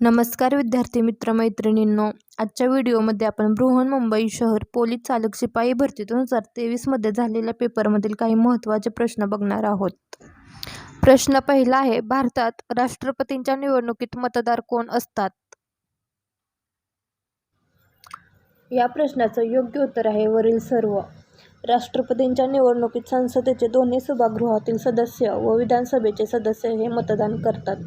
नमस्कार विद्यार्थी मित्र मैत्रिणींनो आजच्या व्हिडिओमध्ये आपण बृहन्मुंबई शहर पोलीस चालक शिपाई भरती दोन हजार तेवीसमध्ये झालेल्या पेपरमधील काही महत्त्वाचे प्रश्न बघणार आहोत. प्रश्न पहिला आहे भारतात राष्ट्रपतींच्या निवडणुकीत मतदार कोण असतात? या प्रश्नाचं योग्य उत्तर आहे वरील सर्व. राष्ट्रपतींच्या निवडणुकीत संसदेचे दोन्ही सभागृहातील सदस्य व विधानसभेचे सदस्य हे मतदान करतात.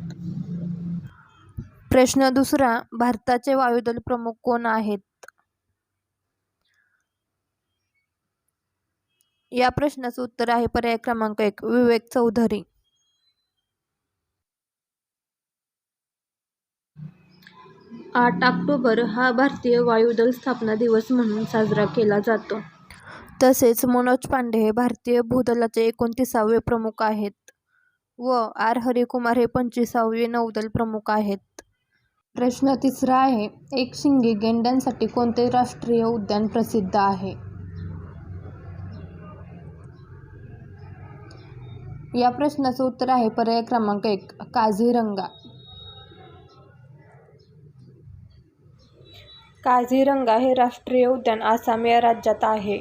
प्रश्न दुसरा भारताचे वायुदल प्रमुख कोण आहेत? या प्रश्नाचं उत्तर आहे पर्याय क्रमांक एक विवेक चौधरी. आठ ऑक्टोबर हा भारतीय वायुदल स्थापना दिवस म्हणून साजरा केला जातो. तसेच मनोज पांडे हे भारतीय भूदलाचे एकोणतीसावे प्रमुख आहेत. व आर. हरिकुमार हे पंचवीसावे नौदल प्रमुख आहेत. प्रश्न तिसरा आहे एक शिंगी गेंड्यांसाठी कोणते राष्ट्रीय उद्यान प्रसिद्ध आहे? या प्रश्नाचं उत्तर आहे पर्याय क्रमांक एक काझीरंगा. काझीरंगा हे राष्ट्रीय उद्यान आसाम या राज्यात आहे.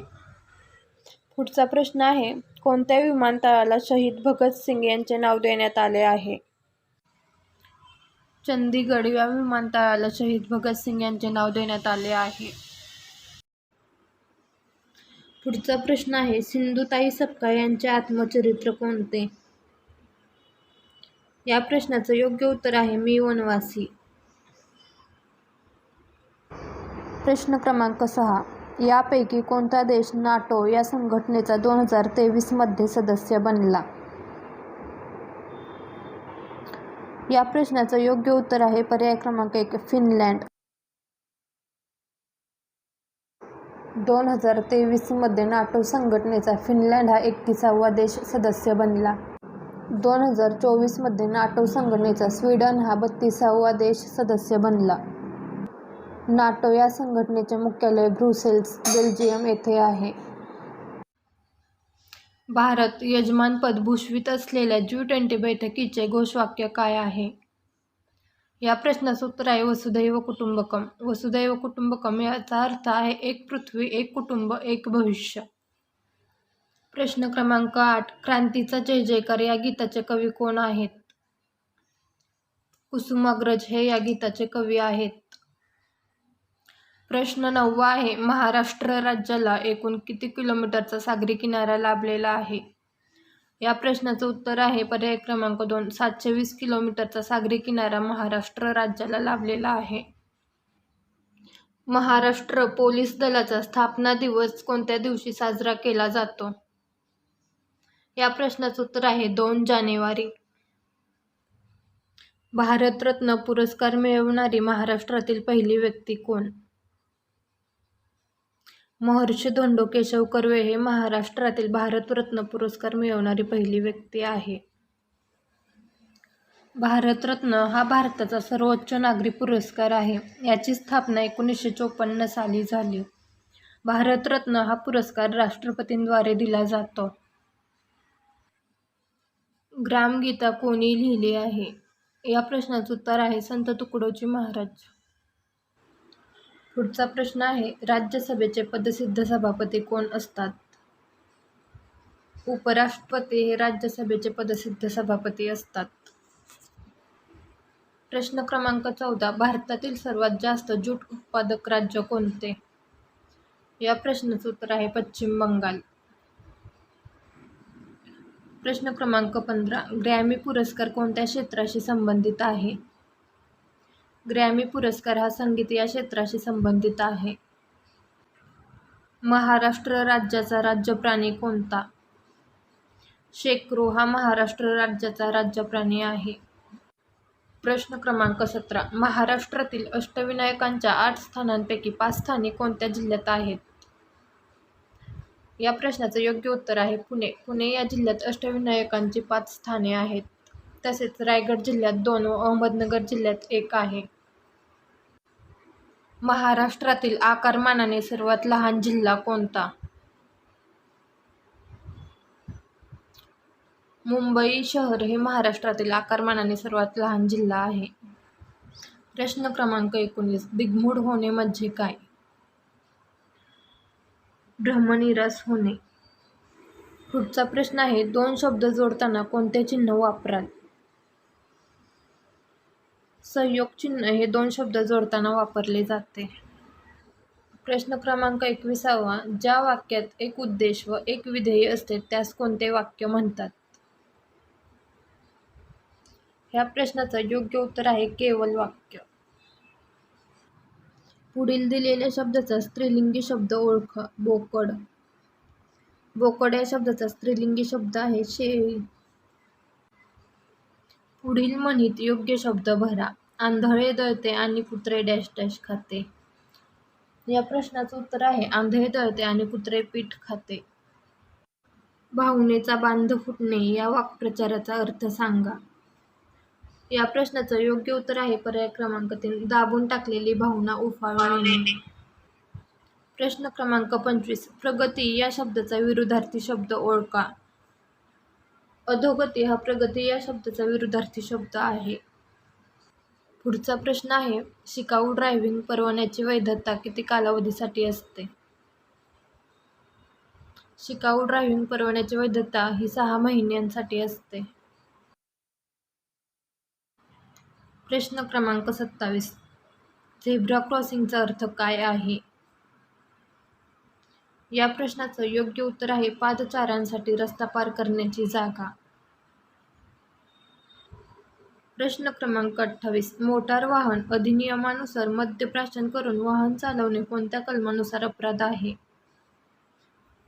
पुढचा प्रश्न आहे कोणत्या विमानतळाला शहीद भगतसिंग यांचे नाव देण्यात आले आहे? चंदीगड या विमानतळाला शहीद भगतसिंग यांचे नाव देण्यात आले आहे. पुढचा प्रश्न आहे सिंधुताई सपका यांचे आत्मचरित्र कोणते? या प्रश्नाचं योग्य उत्तर आहे मी वनवासी. प्रश्न क्रमांक सहा. यापैकी कोणता देश नाटो या संघटनेचा दोन हजार तेवीसमध्ये सदस्य बनला? या प्रश्नाचं योग्य उत्तर आहे पर्याय क्रमांक एक फिनलँड. दोन हजार तेवीसमध्ये नाटो संघटनेचा फिनलँड हा एकतीसावा देश सदस्य बनला. दोन हजार चोवीसमध्ये नाटो संघटनेचा स्वीडन हा बत्तीसावा देश सदस्य बनला. नाटो या संघटनेचे मुख्यालय ब्रुसेल्स बेल्जियम येथे आहे. भारत यजमानपद भूषवित असलेल्या जी ट्वेंटी बैठकीचे घोषवाक्य काय आहे? या प्रश्नाचं उत्तर आहे वसुधैव कुटुंबकम. वसुधैव कुटुंबकम याचा अर्थ आहे एक पृथ्वी एक कुटुंब एक भविष्य. प्रश्न क्रमांक आठ क्रांतीचा जय जयकार या गीताचे कवी कोण आहेत? कुसुमाग्रज हे या गीताचे कवी आहेत. प्रश्न नववा आहे महाराष्ट्र राज्याला एकूण किती किलोमीटरचा सागरी किनारा लाभलेला आहे? या प्रश्नाचं उत्तर आहे पर्याय क्रमांक दोन सातशे वीस किलोमीटरचा सागरी किनारा महाराष्ट्र राज्याला लाभलेला आहे. महाराष्ट्र पोलीस दलाचा स्थापना दिवस कोणत्या दिवशी साजरा केला जातो? या प्रश्नाचं उत्तर आहे दोन जानेवारी. भारतरत्न पुरस्कार मिळवणारी महाराष्ट्रातील पहिली व्यक्ती कोण? महर्षी धोंडो केशव कर्वे हे महाराष्ट्रातील भारतरत्न पुरस्कार मिळवणारी पहिली व्यक्ती आहे. भारतरत्न हा भारताचा सर्वोच्च नागरी पुरस्कार आहे. याची स्थापना एकोणीसशे चोपन्न साली झाली. भारतरत्न हा पुरस्कार राष्ट्रपतींद्वारे दिला जातो. ग्रामगीता कोणी लिहिली आहे? या प्रश्नाचं उत्तर आहे संत तुकडोजी महाराज. पुढचा प्रश्न आहे राज्यसभेचे पदसिद्ध सभापती कोण असतात? उपराष्ट्रपती हे राज्यसभेचे पदसिद्ध सभापती असतात. प्रश्न क्रमांक चौदा भारतातील सर्वात जास्त ज्यूट उत्पादक राज्य कोणते? या प्रश्नाचं उत्तर आहे पश्चिम बंगाल. प्रश्न क्रमांक पंधरा ग्रॅमी पुरस्कार कोणत्या क्षेत्राशी संबंधित आहे? ग्रॅमी पुरस्कार हा संगीत या क्षेत्राशी संबंधित आहे. महाराष्ट्र राज्याचा राज्यप्राणी कोणता? शेकरो हा महाराष्ट्र राज्याचा राज्यप्राणी आहे. प्रश्न क्रमांक सतरा. महाराष्ट्रातील अष्टविनायकांच्या आठ स्थानांपैकी पाच स्थाने कोणत्या जिल्ह्यात आहेत? या प्रश्नाचं योग्य उत्तर आहे पुणे. पुणे या जिल्ह्यात अष्टविनायकांची पाच स्थाने आहेत. तसेच रायगड जिल्ह्यात दोन व अहमदनगर जिल्ह्यात एक आहे. महाराष्ट्रातील आकारमानाने सर्वात लहान जिल्हा कोणता? मुंबई शहर हे महाराष्ट्रातील आकारमानाने सर्वात लहान जिल्हा आहे. प्रश्न क्रमांक एकोणीस दिग्मूढ होणे म्हणजे काय? भ्रमनिरास होणे. पुढचा प्रश्न आहे दोन शब्द जोडताना कोणते चिन्ह वापराल? संयोग चिन्ह हे दोन शब्द जोडताना वापरले जाते. प्रश्न क्रमांक एकविसावा ज्या वाक्यात एक उद्देश व एक विधेय असते त्यास कोणते वाक्य म्हणतात? ह्या प्रश्नाचं योग्य उत्तर आहे केवल वाक्य. पुढील दिलेल्या शब्दाचा स्त्रीलिंगी शब्द ओळख बोकड. बोकड या शब्दाचा स्त्रीलिंगी शब्द आहे शेळी पुढील म्हणीत योग्य शब्द भरा. आंधळे दळते आणि कुत्रे डॅश डॅश खाते. या प्रश्नाचं उत्तर आहे आंधळे दळते आणि कुत्रे पीठ खाते. भावनेचा बांध फुटणे या वाक्प्रचाराचा अर्थ सांगा. या प्रश्नाचं योग्य उत्तर आहे पर्याय क्रमांक तीन दाबून टाकलेली भावना उफाळणे प्रश्न क्रमांक पंचवीस प्रगती या शब्दाचा विरुद्धार्थी शब्द ओळखा. अधोगती हा प्रगती या शब्दाचा विरुद्धार्थी शब्द आहे. पुढचा प्रश्न आहे शिकाऊ ड्रायव्हिंग परवान्याची वैधता किती कालावधीसाठी असते? शिकाऊ ड्रायव्हिंग परवान्याची वैधता ही सहा महिन्यांसाठी असते. प्रश्न क्रमांक सत्तावीस. झेब्रा क्रॉसिंगचा अर्थ काय आहे? या प्रश्नाचं योग्य उत्तर आहे पादचाऱ्यांसाठी रस्ता पार करण्याची जागा. प्रश्न क्रमांक अठ्ठावीस. मोटार वाहन अधिनियमानुसार मद्यप्राशन करून वाहन चालवणे कोणत्या कलमानुसार अपराध आहे?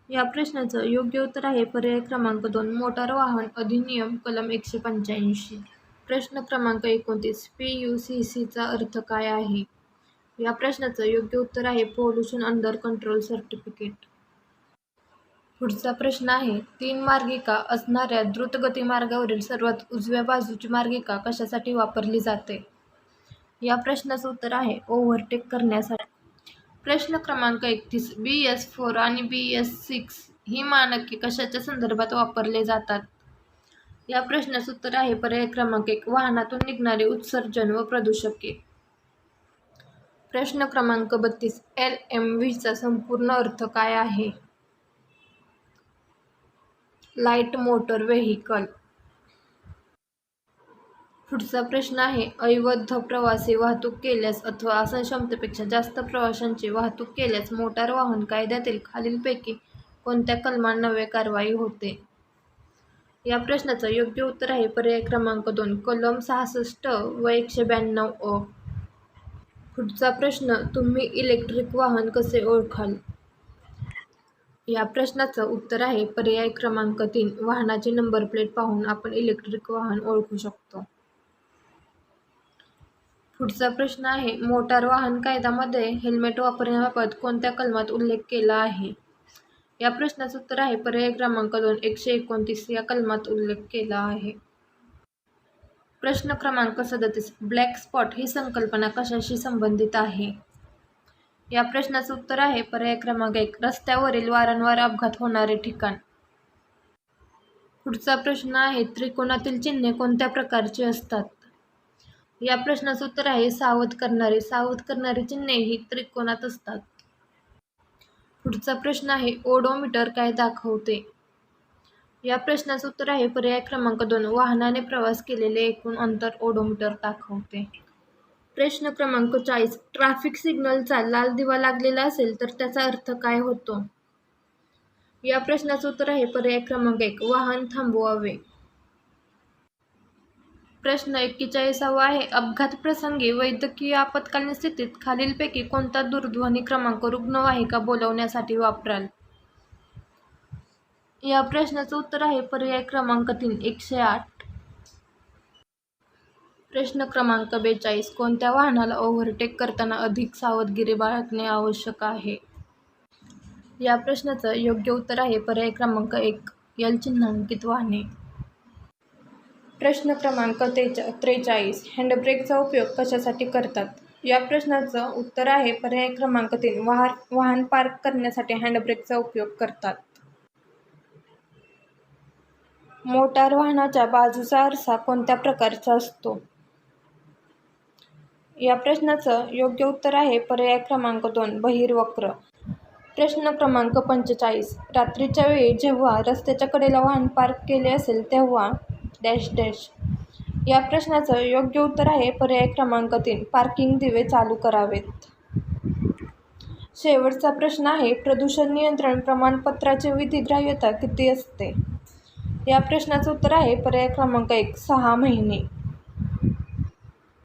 या प्रश्नाचं योग्य उत्तर आहे पर्याय क्रमांक दोन मोटार वाहन अधिनियम कलम एकशे पंच्याऐंशी. प्रश्न क्रमांक एकोणतीस. पी यू सी सीचा अर्थ काय आहे? या प्रश्नाचं योग्य उत्तर आहे पोल्युशन अंडर कंट्रोल सर्टिफिकेट पुढचा प्रश्न आहे तीन मार्गिका असणाऱ्या द्रुतगती मार्गावरील सर्वात उजव्या बाजूची मार्गिका कशासाठी वापरली जाते? या प्रश्नाचं उत्तर आहे ओव्हरटेक करण्यासाठी. प्रश्न क्रमांक एकतीस बी एस फोर आणि बी एस सिक्स ही मानके कशाच्या संदर्भात वापरले जातात? या प्रश्नाचं उत्तर आहे पर्याय क्रमांक एक वाहनातून निघणारे उत्सर्जन व प्रदूषके. प्रश्न क्रमांक बत्तीस एल एम व्हीचा संपूर्ण अर्थ काय आहे? लाइट मोटर व्हेकल पुढचा प्रश्न आहे अवैध प्रवासी वाहतूक केल्यास अथवा आसन क्षमतेपेक्षा जास्त प्रवाशांची वाहतूक केल्यास मोटार वाहन कायद्यातील खालीलपैकी कोणत्या कलमांन्वये कारवाई होते? या प्रश्नाचं योग्य उत्तर आहे पर्याय क्रमांक दोन कलम सहासष्ट व एकशे ब्याण्णव अ. पुढचा प्रश्न तुम्ही इलेक्ट्रिक वाहन कसे ओळखाल? या प्रश्नाचं उत्तर आहे पर्याय क्रमांक तीन वाहनाची नंबर प्लेट पाहून आपण इलेक्ट्रिक वाहन ओळखू शकतो. पुढचा प्रश्न आहे मोटार वाहन कायद्यामध्ये हेल्मेट वापरण्याबाबत कोणत्या कलमात उल्लेख केला आहे? या प्रश्नाचं उत्तर आहे पर्याय क्रमांक दोन एकशे एकोणतीस या कलमात उल्लेख केला आहे. प्रश्न क्रमांक सदतीस ब्लॅक स्पॉट ही संकल्पना कशाशी संबंधित आहे? या प्रश्नाचं उत्तर आहे पर्याय क्रमांक एक रस्त्यावरील वारंवार अपघात होणारे ठिकाण. पुढचा प्रश्न आहे त्रिकोणातील चिन्हे कोणत्या प्रकारची असतात? या प्रश्नाचं उत्तर आहे सावध करणारे. सावध करणारी चिन्हे ही त्रिकोणात असतात. पुढचा प्रश्न आहे ओडोमीटर काय दाखवते? या प्रश्नाचं उत्तर आहे. पर्याय क्रमांक दोन. वाहनाने प्रवास केलेले एकूण अंतर ओडोमीटर दाखवते. प्रश्न क्रमांक चाळीस. ट्रॅफिक सिग्नलचा लाल दिवा लागलेला असेल तर त्याचा अर्थ काय होतो? या प्रश्नाचं उत्तर आहे. पर्याय क्रमांक एक. वाहन थांबवावे. प्रश्न एक्केचाळीसावा आहे. अपघात प्रसंगी वैद्यकीय आपत्कालीन स्थितीत खालीलपैकी कोणता दूरध्वनी क्रमांक रुग्णवाहिका बोलवण्यासाठी वापराल? या प्रश्नाचं उत्तर आहे पर्याय क्रमांक तीन एकशे आठ. प्रश्न क्रमांक बेचाळीस कोणत्या वाहनाला ओव्हरटेक करताना अधिक सावधगिरी बाळगणे आवश्यक आहे? या प्रश्नाचं योग्य उत्तर आहे पर्याय क्रमांक एक यल चिन्हांकित वाहने. प्रश्न क्रमांक तेचा त्रेचाळीस हँडब्रेकचा उपयोग कशासाठी करतात? या प्रश्नाचं उत्तर आहे पर्याय क्रमांक तीन वाहन वाहन पार्क करण्यासाठी हँडब्रेकचा उपयोग करतात. मोटार वाहनाच्या बाजूचा आरसा कोणत्या प्रकारचा असतो? या प्रश्नाचं योग्य उत्तर आहे पर्याय क्रमांक दोन बहिर्वक्र प्रश्न क्रमांक पंचेचाळीस रात्रीच्या वेळी जेव्हा रस्त्याच्या कडेला वाहन पार्क केले असेल तेव्हा डॅश डॅश. या प्रश्नाचं योग्य उत्तर आहे पर्याय क्रमांक तीन पार्किंग दिवे चालू करावेत. शेवटचा प्रश्न आहे प्रदूषण नियंत्रण प्रमाणपत्राची विधिग्राह्यता किती असते? या प्रश्नाचं उत्तर आहे पर्याय क्रमांक एक सहा महिने.